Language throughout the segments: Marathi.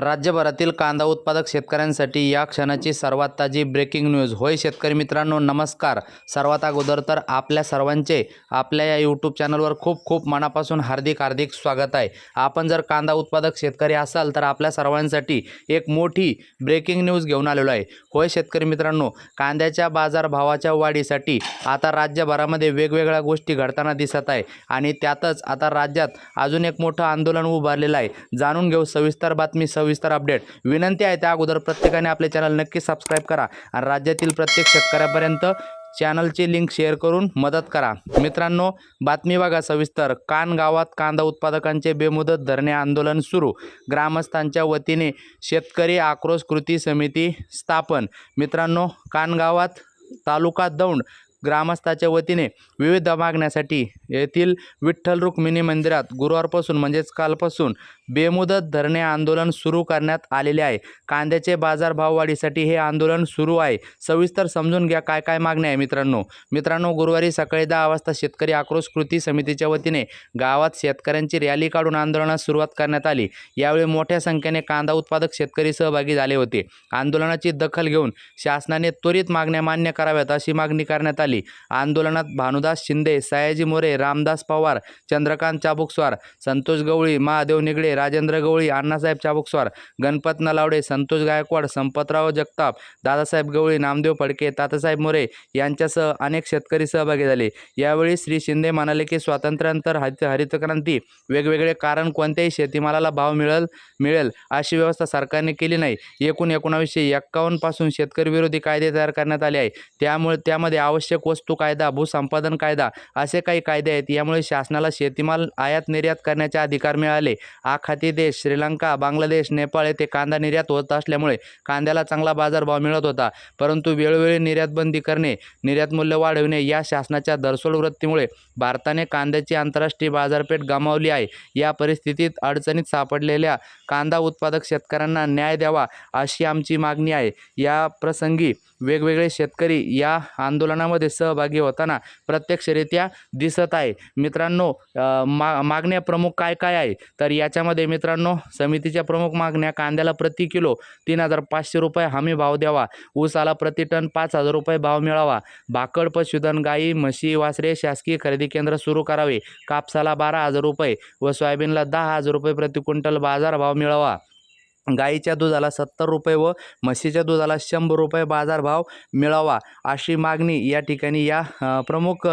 राज्यभरातील कांदा उत्पादक शेतकऱ्यांसाठी या क्षणाची सर्वात ताजी ब्रेकिंग न्यूज होय शेतकरी मित्रांनो नमस्कार. सर्वात अगोदर तर आपल्या सर्वांचे आपल्या या यूट्यूब चॅनलवर खूप खूप मनापासून हार्दिक हार्दिक स्वागत आहे. आपण जर कांदा उत्पादक शेतकरी असाल तर आपल्या सर्वांसाठी एक मोठी ब्रेकिंग न्यूज घेऊन आलेलो आहे. होय शेतकरी मित्रांनो कांद्याच्या बाजारभावाच्या वाढीसाठी आता राज्यभरामध्ये वेगवेगळ्या गोष्टी घडताना दिसत आहे आणि त्यातच आता राज्यात अजून एक मोठं आंदोलन उभारलेलं आहे. जाणून घेऊ सविस्तर बातमी सविस्तर अपडेट. विनंती आहे त्या अगोदर प्रत्येकाने आपले चॅनल नक्की सबस्क्राईब करा आणि राज्यातील प्रत्येक शेतकऱ्यापर्यंत चॅनलची लिंक शेअर करून मदत करा. मित्रांनो बातमी बघा सविस्तर. कान गावात कांदा उत्पादकांचे बेमुदत धरणे आंदोलन सुरू. ग्रामस्थांच्या वतीने शेतकरी आक्रोश कृती समिती स्थापन. मित्रांनो कानगावात तालुका दौंड ग्रामस्थाच्या वतीने विविध मागण्यासाठी येथील विठ्ठल रुक्मिणी मंदिरात गुरुवारपासून म्हणजेच कालपासून बेमुदत धरणे आंदोलन सुरू करण्यात आलेले आहे. कांद्याचे बाजारभाव वाढीसाठी हे आंदोलन सुरू आहे. सविस्तर समजून घ्या काय काय मागण्या आहे मित्रांनो. मित्रांनो गुरुवारी सकाळी दहा वाजता शेतकरी आक्रोश कृती समितीच्या वतीने गावात शेतकऱ्यांची रॅली काढून आंदोलनास सुरुवात करण्यात आली. यावेळी मोठ्या संख्येने कांदा उत्पादक शेतकरी सहभागी झाले होते. आंदोलनाची दखल घेऊन शासनाने त्वरित मागण्या मान्य कराव्यात अशी मागणी करण्यात आली. आंदोलनात भानुदास शिंदे सयाजी मोरे रामदास पवार चंद्रकांत चाबुकस्वार संतोष गवळी महादेव निगडे राजेंद्र गवळी अण्णासाहेब चाबुकस्वार गणपत नलावडे संतोष गायकवाड संपतराव जगताप दादासाहेब गवळी नामदेव फडके तातासाहेब मोरे यांच्यासह अनेक शेतकरी सहभागी झाले. यावेळी श्री शिंदे म्हणाले की स्वातंत्र्यानंतर हरित हरितक्रांती वेगवेगळे कारण कोणत्याही शेतीमालाला भाव मिळेल मिळेल अशी व्यवस्था सरकारने केली नाही. एकूण एकोणावीसशे एक्कावन्नपासून शेतकरी विरोधी कायदे तयार करण्यात आले आहे त्यामुळे त्यामध्ये आवश्यक वस्तू कायदा भूसंपादन कायदा असे काही कायदे आहेत. यामुळे शासनाला शेतीमाल आयात निर्यात करण्याचे अधिकार मिळाले. आखा आखाती देश श्रीलंका बांगलादेश नेपाळ येथे कांदा निर्यात होत असल्यामुळे कांद्याला चांगला बाजारभाव मिळत होता. परंतु वेळोवेळी निर्यात बंदी करणे निर्यात मूल्य वाढविणे या शासनाच्या दरसोड वृत्तीमुळे भारताने कांद्याची आंतरराष्ट्रीय बाजारपेठ गमावली आहे. या परिस्थितीत अडचणीत सापडलेल्या कांदा उत्पादक शेतकऱ्यांना न्याय द्यावा अशी आमची मागणी आहे. या प्रसंगी वेगवेगळे शेतकरी या आंदोलनामध्ये सहभागी होताना प्रत्यक्षरित्या दिसत आहे. मित्रांनो मा मागण्या प्रमुख काय काय आहे? तर याच्यामध्ये मित्रांनो. समितीच्या प्रमुख मागण्या कांद्याला प्रति किलो तीन हजार पाचशे रुपये हमी भाव द्यावा. ऊसाला प्रति टन पाच हजार रुपये भाव मिळावा. भाकड पशुधन गाई म्हशी वासरे शासकीय खरेदी केंद्र सुरू करावे. कापसाला बारा हजार रुपये व सोयाबीनला दहा हजार रुपये प्रति क्विंटल बाजारभाव मिळावा. गाईच्या दुधाला सत्तर रुपये व म्हशीच्या दुधाला शंभर रुपये बाजारभाव मिळावा. अशी मागणी या ठिकाणी या प्रमुख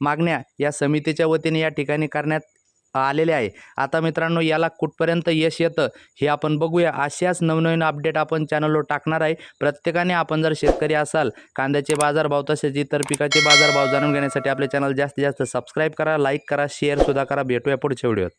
मागण्या या समितीच्या वतीने या ठिकाणी करण्यात आलेले आहे. आता मित्रांनो याला कुठपर्यंत यश येतं हे आपण बघूया. अशाच नवनवीन अपडेट आपण चॅनलवर टाकणार आहे. प्रत्येकाने आपण जर शेतकरी असाल कांद्याचे बाजारभाव तसेच इतर पिकाचे बाजारभाव जाणून घेण्यासाठी आपले चॅनल जास्तीत जास्त सबस्क्राईब करा लाईक करा शेअरसुद्धा करा. भेटूया पुढच्या व्हिडिओत